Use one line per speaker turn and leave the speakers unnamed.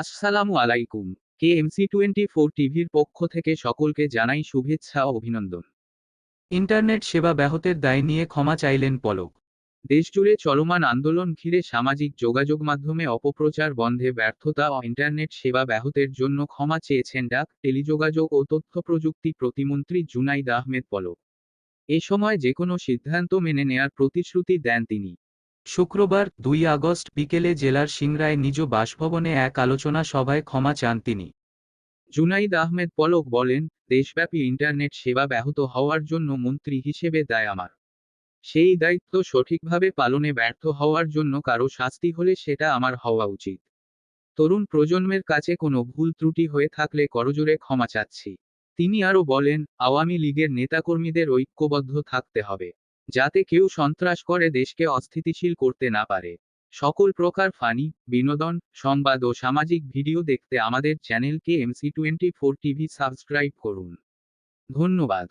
আসসালামু আলাইকুম। কে MC twenty four টিভির পক্ষ থেকে সকলকে জানাই শুভেচ্ছা ও অভিনন্দন।
ইন্টারনেট সেবা ব্যাহতের দায় নিয়ে ক্ষমা চাইলেন পলক।
দেশজুড়ে চলমান আন্দোলন ঘিরে সামাজিক যোগাযোগ মাধ্যমে অপপ্রচার, বন্ধে ব্যর্থতা ও ইন্টারনেট সেবা ব্যাহতের জন্য ক্ষমা চেয়েছেন ডাক, টেলিযোগাযোগ ও তথ্য প্রযুক্তি প্রতিমন্ত্রী জুনাইদ আহমেদ পলক। এ সময় যে কোনো সিদ্ধান্ত মেনে নেয়ার প্রতিশ্রুতি দেন তিনি।
শুক্রবার, দুই আগস্ট বিকেলে জেলার সিংরায় নিজ বাসভবনে এক আলোচনা সভায় ক্ষমা চান তিনি।
জুনাইদ আহমেদ পলক বলেন, দেশব্যাপী ইন্টারনেট সেবা ব্যাহত হওয়ার জন্য মন্ত্রী হিসেবে দায় আমার। সেই দায়িত্ব সঠিকভাবে পালনে ব্যর্থ হওয়ার জন্য কারও শাস্তি হলে সেটা আমার হওয়া উচিত। তরুণ প্রজন্মের কাছে কোনো ভুল ত্রুটি হয়ে থাকলে করজোরে ক্ষমা চাচ্ছি। তিনি আরও বলেন, আওয়ামী লীগের নেতাকর্মীদের ঐক্যবদ্ধ থাকতে হবে। যাতে কেউ সন্ত্রাস করে দেশকে অস্থিতিশীল করতে না পারে। সকল প্রকার ফানি, বিনোদন, সংবাদ ও সামাজিক ভিডিও দেখতে আমাদের চ্যানেলকে MC twenty four TV subscribe করুন। ধন্যবাদ।